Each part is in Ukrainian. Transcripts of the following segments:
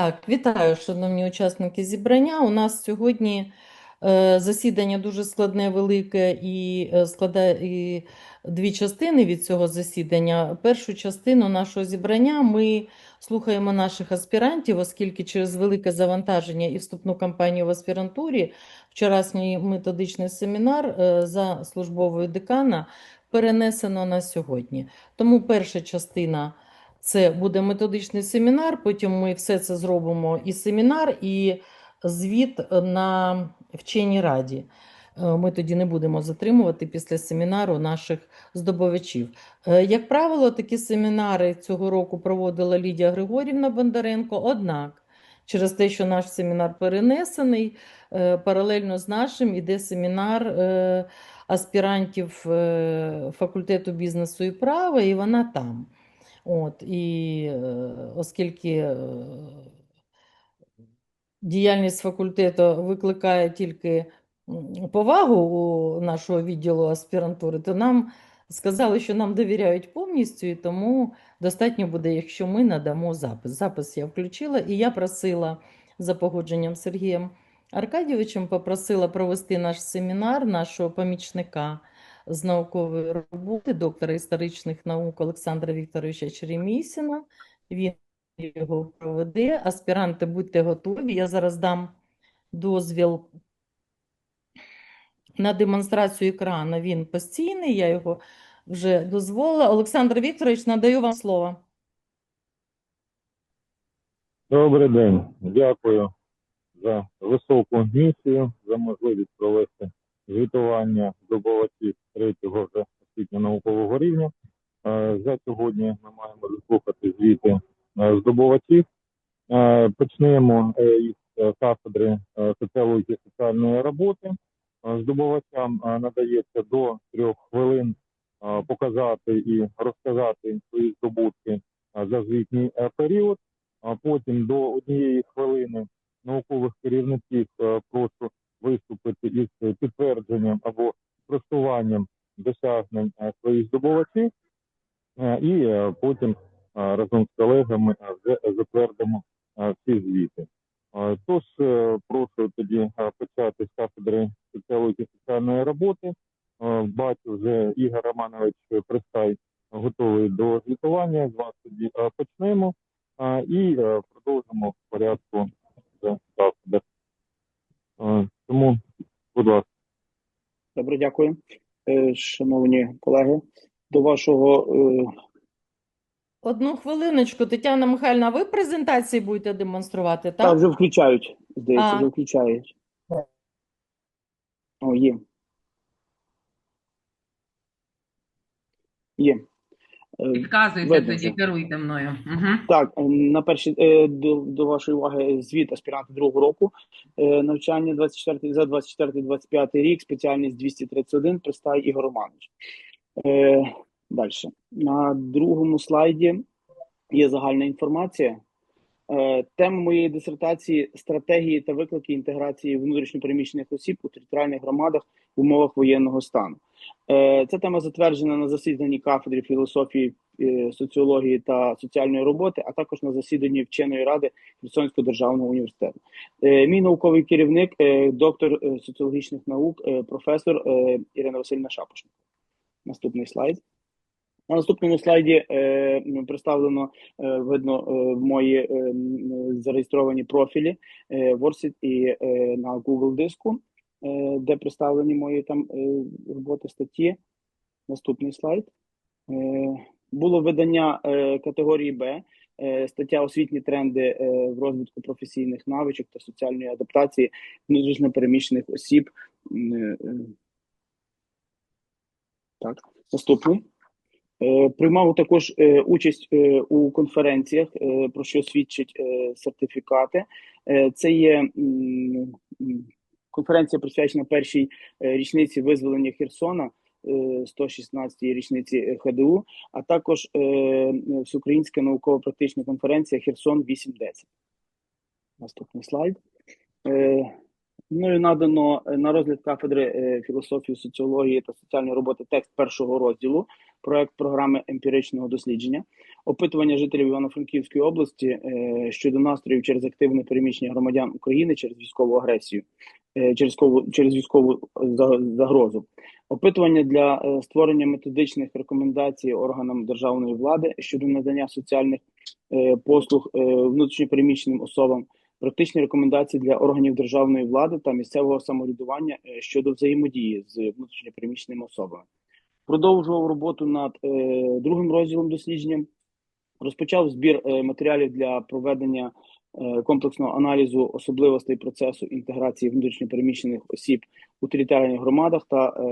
Так, вітаю, шановні учасники зібрання. У нас сьогодні е, засідання дуже складне, велике і е, складає і дві частини від цього засідання. Першу частину нашого зібрання ми слухаємо наших аспірантів, оскільки через велике завантаження і вступну кампанію в аспірантурі вчорашній методичний семінар е, за службовою декана перенесено на сьогодні. Тому перша частина. Це буде методичний семінар. Потім ми все це зробимо і семінар, і звіт на вченій раді. Е, Ми тоді не будемо затримувати після семінару наших здобувачів. Е, Як правило, такі семінари цього року проводила Лідія Григорівна Бондаренко. Однак, через те, що наш семінар перенесений, е, паралельно з нашим іде семінар аспірантів факультету бізнесу і права, і вона там. От, і е, оскільки е, діяльність факультету викликає тільки повагу у нашого відділу аспірантури, то нам сказали, що нам довіряють повністю, і тому достатньо буде, якщо ми надамо запис. Запис я включила, і я просила за погодженням Сергієм Аркадійовичем, попросила провести наш семінар нашого помічника з наукової роботи, доктора історичних наук Олександра Вікторовича Черемісіна. Він його проведе. Аспіранти, будьте готові. Я зараз дам дозвіл на демонстрацію екрану. Він постійний, я його вже дозволила. Олександр Вікторович, надаю вам слово. Добрий день. Дякую за високу місію, за можливість провести звітування здобувачів третього вже освітньо-наукового рівня. Е, За сьогодні ми маємо заслухати звіти е, здобувачів. Е, Почнемо е, із е, кафедри е, соціології соціальної роботи. Е, Здобувачам е, надається до трьох хвилин е, показати і розказати свої здобутки е, за звітній е, період потім до однієї хвилини наукових керівників е, прошу виступити із підтвердженням або спростуванням досягнень е, своїх здобувачів, Е, і е, потім е, разом з колегами е, вже затвердимо е, всі звіти. Е, Тож е, прошу тоді е, почати з кафедри соціології соціальної роботи. Е, Бачу, вже Ігор Романович Пристай готовий до звітування. З вас тоді е, почнемо. І е, продовжимо в порядку. Е, Тому, будь ласка. Добре, дякую. Е, Шановні колеги, до вашого е, Одну хвилиночку, Тетяна Михайлівна, ви презентації будете демонструвати, та так? вже включають. Здається, А. вже включають. О, є. Є. Е, Підказуйте тоді, керуйте мною. Угу. Так, е, на перші е, до, до вашої уваги звіт аспіранта другого року е, навчання 24 за 24-25 рік, спеціальність 231, Пристай Ігор Романович. Е, Далі. На другому слайді є загальна інформація. Е, Тема моєї дисертації стратегії та виклики інтеграції внутрішньопереміщених осіб у територіальних громадах в умовах воєнного стану. Е, Ця тема затверджена на засіданні кафедри філософії, е, соціології та соціальної роботи, а також на засіданні вченої ради Херсонського державного університету. Мій науковий керівник, доктор соціологічних наук, професор Ірина Васильівна Шапошник. Наступний слайд. На наступному слайді е, представлено е, видно е, мої е, зареєстровані профілі е, в і е, на Google диску, е, де представлені мої там е, роботи статті. Наступний слайд. Е, було видання е, категорії Б, е, стаття освітні тренди е, в розвитку професійних навичок та соціальної адаптації внутрішньо переміщених осіб. Е. Так, наступний. Е, Приймав також е, участь е, у конференціях, про що свідчать сертифікати. Це є конференція присвячена першій річниці визволення Херсона, е, 116-й річниці ХДУ, а також всеукраїнська науково-практична конференція Херсон 810. Наступний слайд. Мною надано на розгляд кафедри філософії, соціології та соціальної роботи текст першого розділу проект програми емпіричного дослідження, опитування жителів Івано-Франківської області е, щодо настроїв через активне переміщення громадян України через військову агресію, е, через через військову загрозу. Опитування для е, створення методичних рекомендацій органам державної влади щодо надання соціальних послуг внутрішньопереміщеним особам, практичні рекомендації для органів державної влади та місцевого самоврядування щодо взаємодії з внутрішньопереміщеними особами. Продовжував роботу над е, другим розділом дослідження. Розпочав збір е, матеріалів для проведення е, комплексного аналізу особливостей процесу інтеграції внутрішньопереміщених осіб у територіальних громадах та е,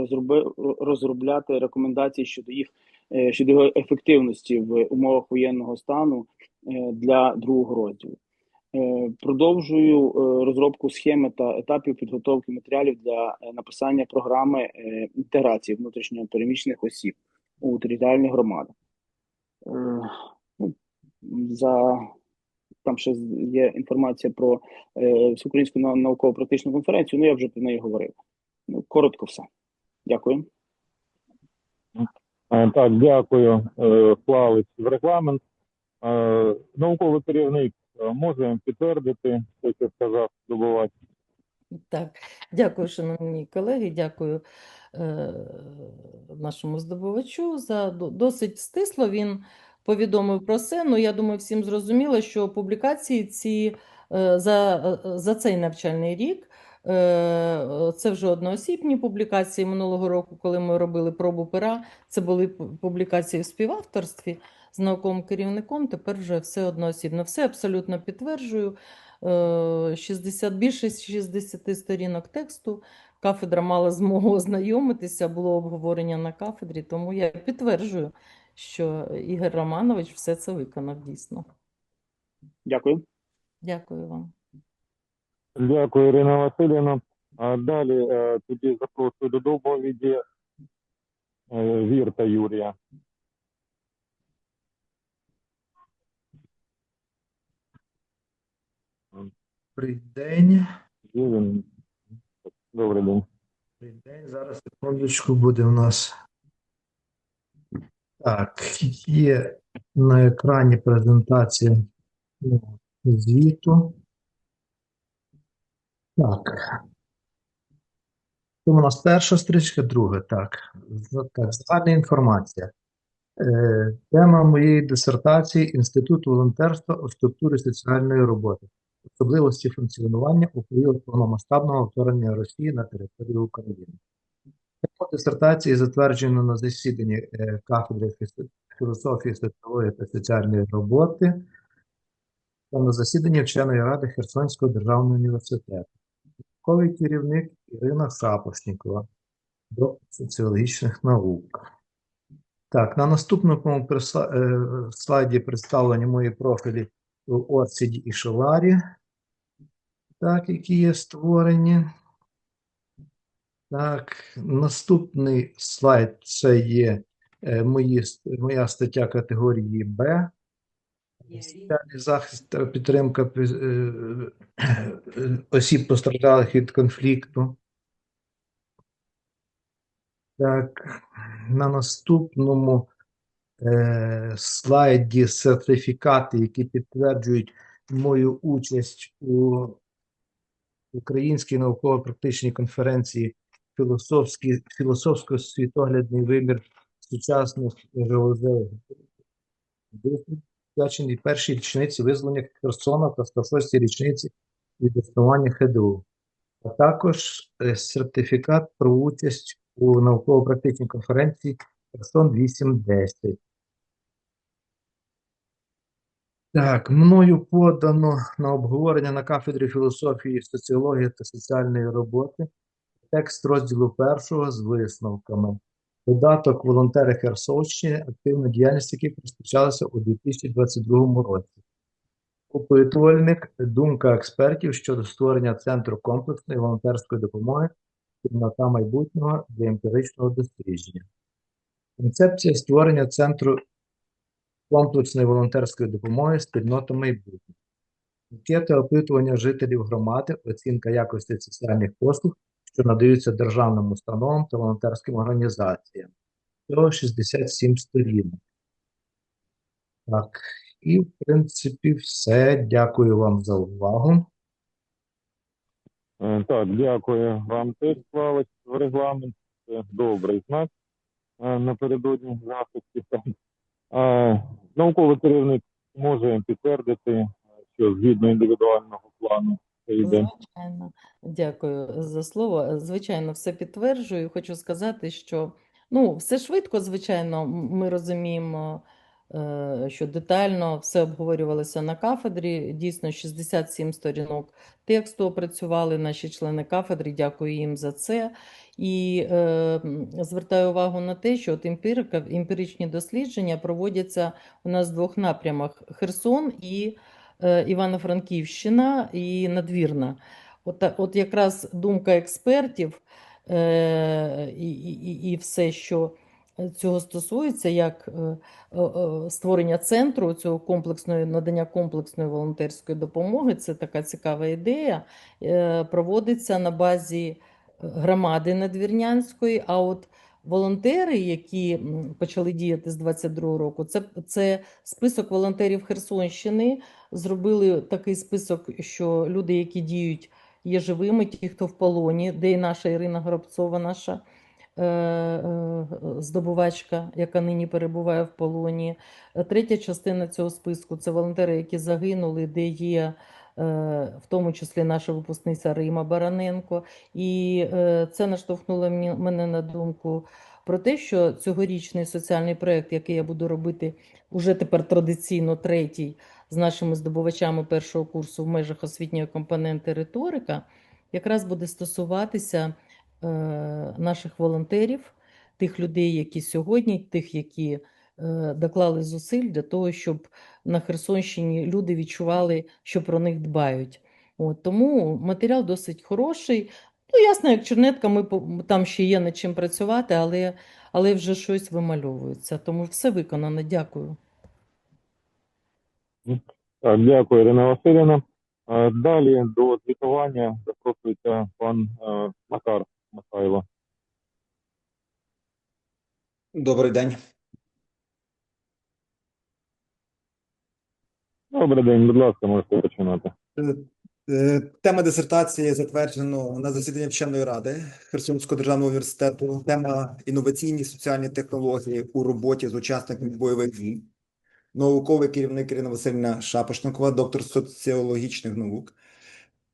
розроби- розробляти рекомендації щодо їх е, щодо ефективності в умовах воєнного стану е, для другого розділу. Е, Продовжую е, розробку схеми та етапів підготовки матеріалів для е, написання програми інтеграції внутрішньо переміщених осіб у територіальних громадах. Е, ну, За там ще є інформація про всеукраїнську нау- науково-практичну конференцію. Ну я вже про неї говорив. Ну, коротко все. Дякую. Так, дякую. Вклались в регламент. Науковий керівник е, може підтвердити те, сказав добувач. Так, дякую, шановні колеги, дякую е, нашому здобувачу за досить стисло. Він повідомив про це. Ну, я думаю, всім зрозуміло, що публікації ці е, за, е, за цей навчальний рік. е, Це вже одноосібні публікації минулого року, коли ми робили пробу пера. Це були публікації в співавторстві з науковим керівником. Тепер вже все одноосібно. Все абсолютно підтверджую. Е, 60, більше 60 сторінок тексту. Кафедра мала змогу ознайомитися, було обговорення на кафедрі, тому я підтверджую, що Ігор Романович все це виконав дійсно. Дякую. Дякую вам. Дякую, Ірина Васильівна. А далі е, тоді запрошую до доповіді е, Вірта Юрія. Добрий день. Добрий день. Добрий день. Зараз секундочку буде у нас. Так, є на екрані презентація ну, звіту. Так. Це у нас перша стрічка, друга. Так, так, загальна інформація. Е, тема моєї дисертації Інститут волонтерства у структурі соціальної роботи. Особливості функціонування у період повномасштабного вторгнення Росії на територію України. Тема дисертації затверджено на засіданні е, кафедри філософії, соціології та соціальної роботи та на засіданні вченої ради Херсонського державного університету. Науковий керівник Ірина Шапошнікова, доктор соціологічних наук. Так, на наступному е, слайді представлені мої профілі у Орсіді і Шоларі, так, які є створені. Так, наступний слайд це є е, мої, моя стаття категорії Б. Соціальний захист та підтримка е, осіб постраждалих від конфлікту. Так, на наступному слайді сертифікати, які підтверджують мою участь у Українській науково-практичній конференції філософський, філософсько-світоглядний вимір сучасних галузей, першій річниці визволення Херсона та 106-й річниці від існування ХДУ, а також е, сертифікат про участь у науково-практичній конференції Херсон 810. Так, мною подано на обговорення на кафедрі філософії, соціології та соціальної роботи текст розділу першого з висновками. Додаток волонтери Херсонщини, активна діяльність яких розпочалася у 2022 році. Опитувальник, думка експертів щодо створення Центру комплексної волонтерської допомоги спільнота майбутнього для емпіричного дослідження. Концепція створення Центру комплексної волонтерської допомоги спільнота майбутнього. Анкети опитування жителів громади, оцінка якості соціальних послуг, що надаються державним установам та волонтерським організаціям. всього 67 сторінок. Так, і в принципі все. Дякую вам за увагу. Е, Так, дякую. Вам теж склалось в регламент. Це добрий знак е, напередодні захисту. Науковий керівник може підтвердити, що згідно індивідуального плану йде. Звичайно, дякую за слово. Звичайно, все підтверджую. Хочу сказати, що ну, все швидко, звичайно, ми розуміємо, що детально все обговорювалося на кафедрі. Дійсно, 67 сторінок тексту опрацювали наші члени кафедри. Дякую їм за це. І е, звертаю увагу на те, що от емпірика, емпіричні дослідження проводяться у нас в двох напрямах: Херсон і е, Івано-Франківщина і Надвірна. От, от якраз думка експертів е, і, і, і все, що цього стосується, як е, е, е, створення центру цього комплексної надання комплексної волонтерської допомоги, це така цікава ідея, проводиться на базі громади Надвірнянської. А от волонтери, які почали діяти з 22 року, це, це список волонтерів Херсонщини. Зробили такий список, що люди, які діють, є живими, ті, хто в полоні, де і наша Ірина Горобцова, наша здобувачка, яка нині перебуває в полоні. Е, Третя частина цього списку це волонтери, які загинули, де є е, в тому числі наша випускниця Рима Бараненко. І е, це наштовхнуло мене на думку про те, що цьогорічний соціальний проєкт, який я буду робити уже тепер традиційно третій з нашими здобувачами першого курсу в межах освітньої компоненти риторика, якраз буде стосуватися е, наших волонтерів, тих людей, які сьогодні, тих, які е, доклали зусиль для того, щоб на Херсонщині люди відчували, що про них дбають. От, тому матеріал досить хороший. Ну, ясно, як чернетка, ми там ще є над чим працювати, але, але вже щось вимальовується. Тому все виконано. Дякую. Дякую, Ірина Васильівна. Е, Далі до звітування запрошується пан е, Макар Михайло. Добрий день. Добрий день, будь ласка, можете починати. Е, е, Тема дисертації затверджено на засіданні вченої ради Херсонського державного університету. Тема інноваційні соціальні технології у роботі з учасниками бойових дій. Науковий керівник Ірина Васильівна Шапошникова, доктор соціологічних наук,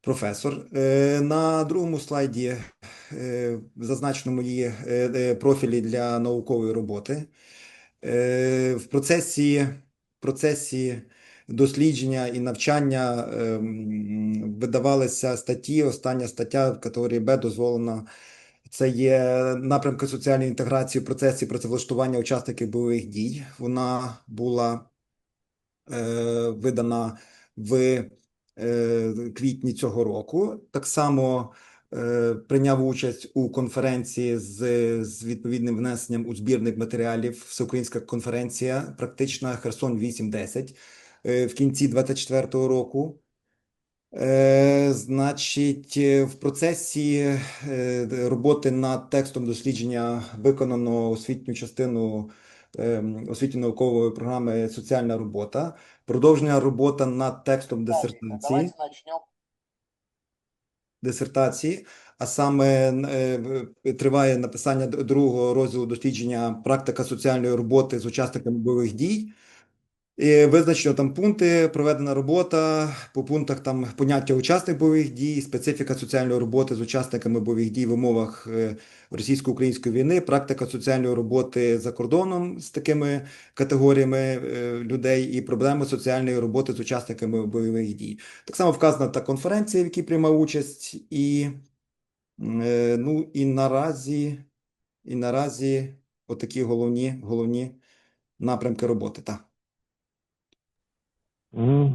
професор. Е, На другому слайді е, зазначено мої е, профілі для наукової роботи. В процесі, процесі дослідження і навчання ем, видавалися статті. Остання стаття в категорії Б дозволена. Це є напрямки соціальної інтеграції в процесі працевлаштування учасників бойових дій. Вона була видана в квітні цього року. Так само е, прийняв участь у конференції з, з відповідним внесенням у збірник матеріалів Всеукраїнська конференція, практична Херсон 8-10 е, в кінці 24-го року. Е, значить, е, в процесі е, роботи над текстом дослідження виконано освітню частину освітньо-наукової програми Соціальна робота, продовження робота над текстом дисертації. дисертації, а саме е, триває написання другого розділу дослідження практика соціальної роботи з учасниками бойових дій. І визначено там пункти, проведена робота, по пунктах там поняття учасник бойових дій, специфіка соціальної роботи з учасниками бойових дій в умовах е, російсько-української війни, практика соціальної роботи за кордоном з такими категоріями е, людей і проблеми соціальної роботи з учасниками бойових дій. Так само вказана та конференція, в якій приймав участь, і, е, ну, і наразі, і наразі отакі головні, головні напрямки роботи. Так.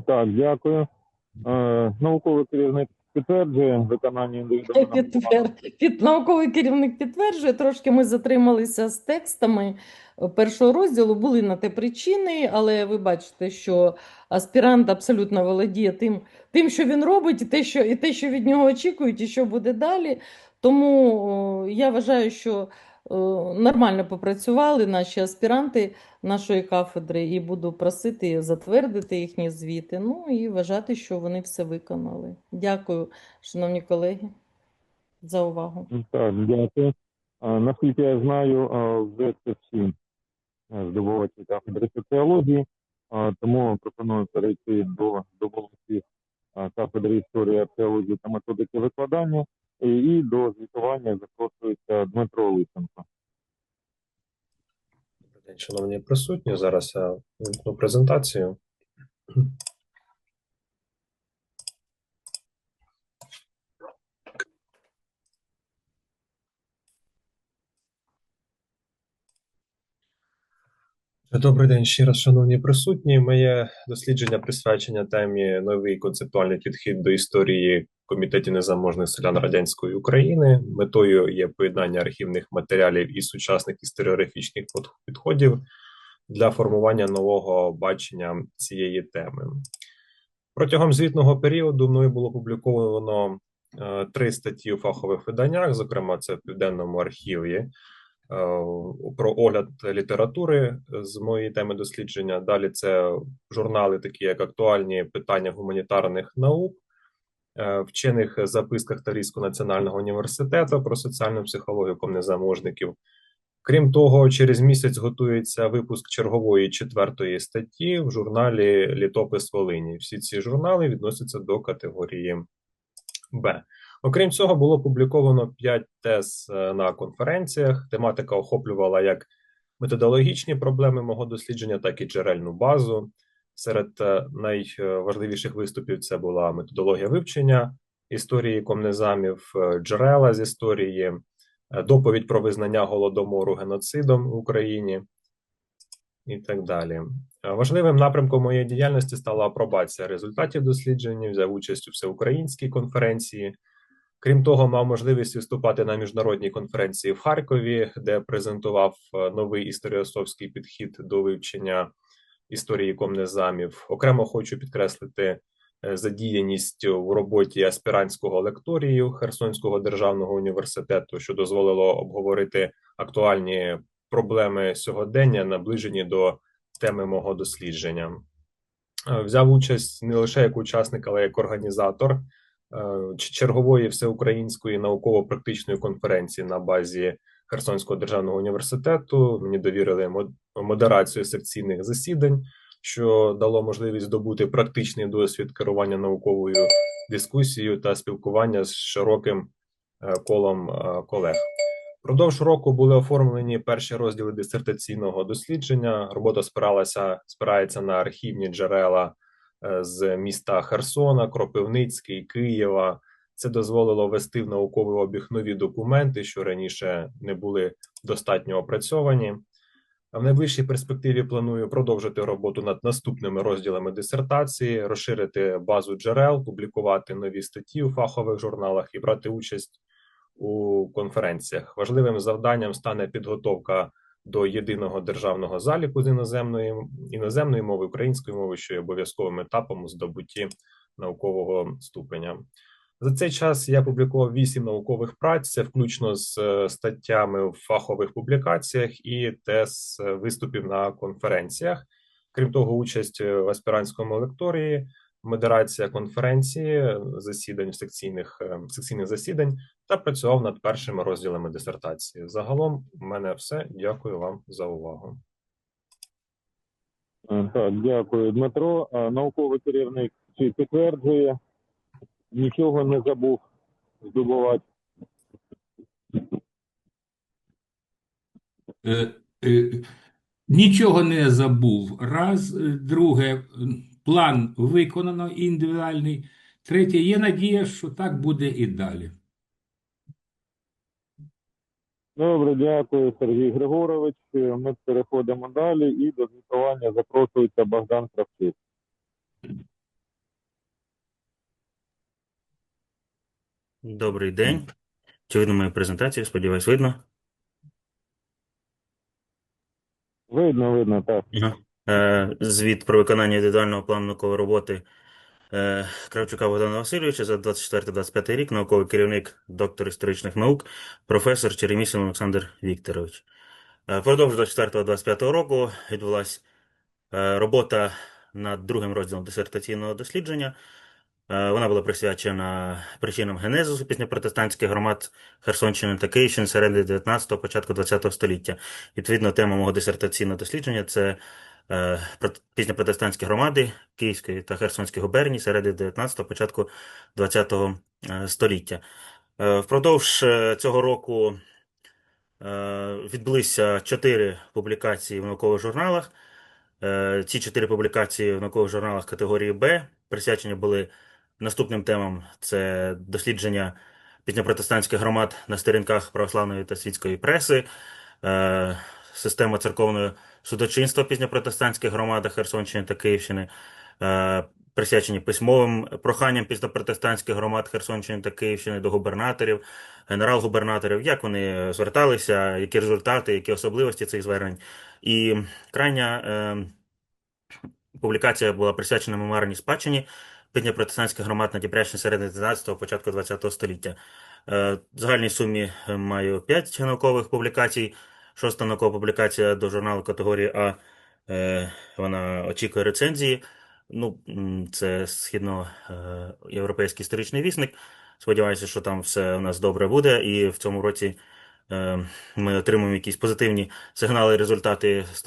Так, дякую. Е, Науковий керівник підтверджує виконання індивідуального. Підтвер... Під... Науковий керівник підтверджує, трошки ми затрималися з текстами е, першого розділу, були на те причини, але ви бачите, що аспірант абсолютно володіє тим, тим, що він робить, і те, що, і те, що від нього очікують, і що буде далі. Тому я вважаю, що нормально попрацювали наші аспіранти нашої кафедри, і буду просити затвердити їхні звіти. Ну і вважати, що вони все виконали. Дякую, шановні колеги, за увагу. Так, дякую. Наскільки я знаю, вже це всі е, здобувачі кафедри соціології, тому пропоную перейти до здобувачів кафедри історії, археології та методики викладання. І, до звітування запрошується Дмитро Лисенко. Добрий день, шановні присутні. Зараз я вимкну презентацію. Добрий день ще раз, шановні присутні. Моє дослідження присвячення темі новий концептуальний підхід до історії комітетів незаможних селян радянської України. Метою є поєднання архівних матеріалів і сучасних історіографічних підходів для формування нового бачення цієї теми. Протягом звітного періоду мною було опубліковано е, три статті у фахових виданнях, зокрема, це в Південному архіві про огляд літератури з моєї теми дослідження. Далі це журнали, такі як актуальні питання гуманітарних наук, е, вчених записках Тарійського національного університету про соціальну психологію комнезаможників. Крім того, через місяць готується випуск чергової четвертої статті в журналі Літопис Волині. Всі ці журнали відносяться до категорії Б. Окрім цього, було опубліковано 5 тез е, на конференціях. Тематика охоплювала як методологічні проблеми мого дослідження, так і джерельну базу. Серед е, найважливіших виступів це була методологія вивчення історії комнезамів, е, джерела з історії, доповідь про визнання голодомору геноцидом в Україні і так далі. Важливим напрямком моєї діяльності стала апробація результатів досліджень, взяв участь у всеукраїнській конференції. Крім того, мав можливість виступати на міжнародній конференції в Харкові, де презентував е, новий історіосовський підхід до вивчення історії комнезамів. Окремо хочу підкреслити е, задіяність у роботі аспірантського лекторію Херсонського державного університету, що дозволило обговорити актуальні проблеми сьогодення, наближені до теми мого дослідження. Е, Взяв участь не лише як учасник, але як організатор чергової всеукраїнської науково-практичної конференції на базі Херсонського державного університету. Мені довірили модерацію секційних засідань, що дало можливість здобути практичний досвід керування науковою дискусією та спілкування з широким е, колом е, колег. Продовж року були оформлені перші розділи дисертаційного дослідження. Робота спиралася спирається на архівні джерела е, з міста Херсона, Кропивницький, Києва. Це дозволило ввести в науковий обіг нові документи, що раніше не були достатньо опрацьовані. В найближчій перспективі планую продовжити роботу над наступними розділами дисертації, розширити базу джерел, публікувати нові статті у фахових журналах і брати участь у конференціях. Важливим завданням стане підготовка до єдиного державного заліку з іноземної іноземної мови, української мови, що є обов'язковим етапом у здобутті наукового ступеня. За цей час я публікував вісім наукових праць, це включно з е, статтями в фахових публікаціях і тез е, виступів на конференціях. Крім того, участь е, в аспірантському лекторії, модерація конференції, засідань секційних е, секційних засідань та працював над першими розділами дисертації. Загалом, у мене все. Дякую вам за увагу. Е, Так, дякую, Дмитро. Науковий керівник чи підтверджує, нічого не забув здобувати. Е, е, Нічого не забув. Раз, Е, друге, е, план виконано індивідуальний. Третє, є надія, що так буде і далі. Добре, дякую, Сергій Григорович. Ми переходимо далі і до звітування запрошується Богдан Кравчук. Добрий день. Чи видно мою презентацію? Сподіваюсь, видно. Видно, видно, так. Ага. Е, Звіт про виконання індивідуального плану наукової роботи Е, Кравчука Богдана Васильовича за 24-25 рік, науковий керівник, доктор історичних наук, професор Черемісін Олександр Вікторович. Е, Впродовж 24-25 року відбулася робота над другим розділом дисертаційного дослідження. Вона була присвячена причинам генезису пізньопротестантських громад Херсонщини та Київщини середини 19-го, початку 20-го століття. Відповідно, тема мого дисертаційного дослідження це пізньопротестантські громади Київської та Херсонської губернії середини 19-го, початку 20-го е, століття. Е, Впродовж е, цього року е, відбулися чотири публікації в наукових журналах. Е, Ці чотири публікації в наукових журналах категорії Б присвячені були наступним темам: це дослідження пізньопротестантських громад на сторінках православної та світської преси, е, система церковного судочинства в пізньопротестантських громадах Херсонщини та Київщини, е, присвячені письмовим проханням пізньопротестантських громад Херсонщини та Київщини до губернаторів, генерал-губернаторів, як вони зверталися, які результати, які особливості цих звернень. І крайня е, публікація була присвячена мемуарній спадщині пізньопротестантських громад на Дніпрянщині середини 19-го, початку 20-го століття. Е, В загальній сумі маю 5 наукових публікацій. Шоста наукова публікація до журналу категорії А. Е, Вона очікує рецензії. Ну, це східноєвропейський історичний вісник. Сподіваюся, що там все у нас добре буде, і в цьому році е, ми отримаємо якісь позитивні сигнали результати стосовно